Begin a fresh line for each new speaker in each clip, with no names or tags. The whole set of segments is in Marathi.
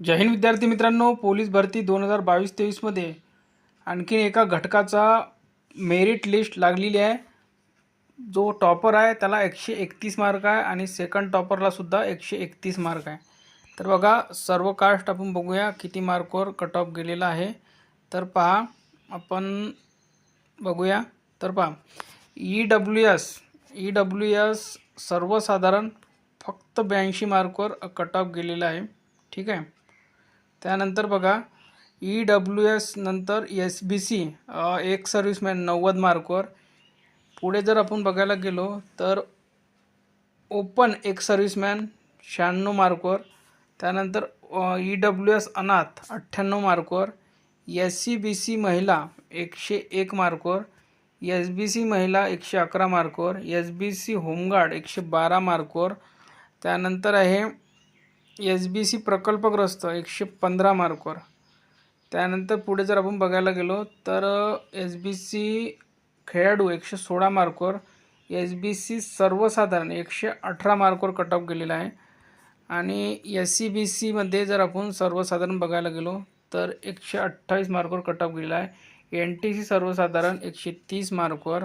जय हिंद विद्यार्थी मित्रांनो पोलीस भरती दोन हजार बावीस तेवीसमध्ये आणखीन एका घटकाचा मेरिट लिस्ट लागलेली आहे. जो टॉपर आहे त्याला एकशे एकतीस मार्क आहे आणि सेकंड टॉपरलासुद्धा एकशे एकतीस मार्क आहे. तर बघा सर्व कास्ट आपण बघूया किती मार्कवर कट ऑफ गेलेला आहे. तर पहा आपण बघूया. तर पहा E W S E W S सर्वसाधारण फक्त ब्याऐंशी मार्कवर कट ऑफ गेलेला आहे. ठीक आहे? त्यानंतर बघा ई डब्ल्यू एस नंतर एस बी सी एक सर्व्हिसमॅन नव्वद मार्कवर. पुढे जर आपण बघायला गेलो, तर ओपन एक सर्व्हिसमॅन शहाण्णव मार्कवर. त्यानंतर ई डब्ल्यू एस अनाथ, अठ्ठ्याण्णव मार्कवर. एस सी बी सी महिला, एकशे एक मार्कवर. एस बी सी महिला, एकशे अकरा मार्कवर. S B C home guard, एकशे बारा मार्कवर. त्यानंतर आहे एस बी सी प्रकल्पग्रस्त एकशे पंधरा मार्कवर. त्यानंतर पुढे जर आपण बघायला गेलो तर एस बी सी खेळाडू एकशे सोळा मार्कवर एस बी सी सर्वसाधारण एकशे अठरा मार्कवर कट ऑफ गेलेला आहे. आणि एस सी बी सीमध्ये जर आपण सर्वसाधारण बघायला गेलो तर एकशे अठ्ठावीस मार्कवर कट ऑफ गेलेला आहे. एन टी सी सर्वसाधारण एकशे तीस मार्कवर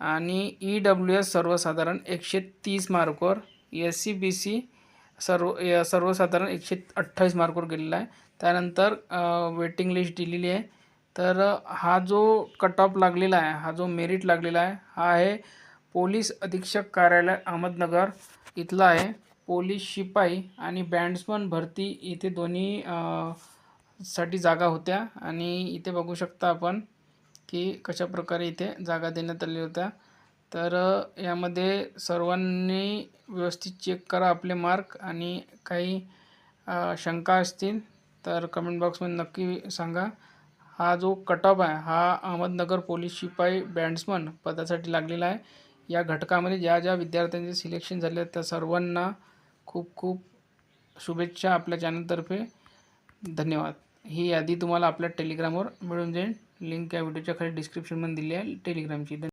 आणि ई डब्ल्यू एस सर्वसाधारण एकशे तीस मार्कवर एस सी बी सी सर्व या सर्वसाधारण एकशे अठ्ठावीस मार्कवर गेलेला आहे. त्यानंतर वेटिंग लिस्ट दिलेली आहे. तर हा जो कट ऑफ लागलेला आहे हा जो मेरिट लागलेला आहे हा आहे पोलीस अधीक्षक कार्यालय अहमदनगर इथला आहे. पोलीस शिपाई आणि बँड्समन भरती इथे दोन्ही साठी जागा होत्या. आणि इथे बघू शकता आपण की कशा प्रकारे इथे जागा देण्यात आल्या होत्या. तर यामध्ये सर्वांनी व्यवस्थित चेक करा आपले मार्क आणि काही शंका असतील तर कमेंट बॉक्समध्ये नक्की सांगा. हा जो कट ऑफ आहे हा अहमदनगर पोलीस शिपाई बँड्समन पदासाठी लागलेला आहे. या घटकामध्ये ज्या ज्या विद्यार्थ्यांचे सिलेक्शन झाले त्या सर्वांना खूप खूप शुभेच्छा आपल्या चॅनलतर्फे धन्यवाद. ही यादी तुम्हाला आपल्या टेलिग्रामवर मिळून जाईल. लिंक या व्हिडिओच्या खाली डिस्क्रिप्शनमध्ये दिली आहे. टेलिग्रामची धन्यवाद.